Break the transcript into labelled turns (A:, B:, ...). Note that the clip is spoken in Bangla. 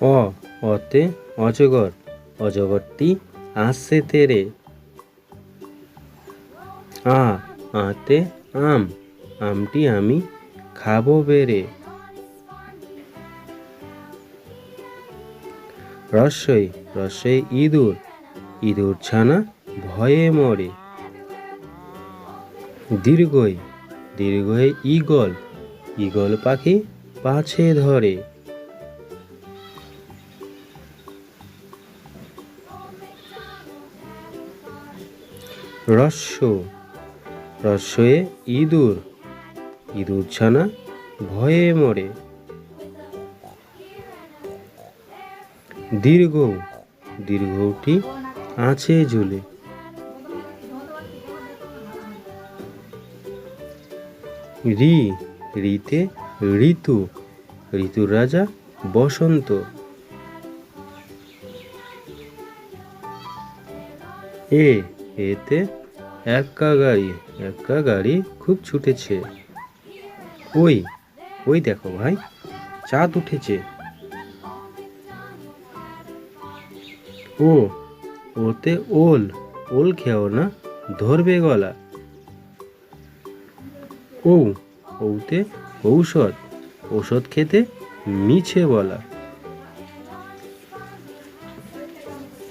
A: অ, অতে অজগর, অজগরটি আসছে তেরে। আ, আতে আম, আমটি আমি খাব বেড়ে রস্যই রস্যই ইঁদুর ইঁদুর ছানা ভয়ে মরে। দীর্ঘই দীর্ঘই ঈগল ঈগল পাখি পাছে ধরে। রস্য রস্যয়ে ইঁদুর। ইঁদুর ছানা ভয়ে মরে। দীর্ঘ। দীর্ঘটি আছে ঝুলে। রি, রিতে ঋতু। ঋতুর রাজা বসন্ত। এ এতে এক্কা গাড়ি একা গাড়ি খুব ছুটেছে। ওই ওই দেখো ভাই, চাঁদ উঠেছে। ও, ওতে ওল ওল খেও না, ধরবে গলা। ও ওতে ঔষধ ওষুধ খেতে মিছে বলা।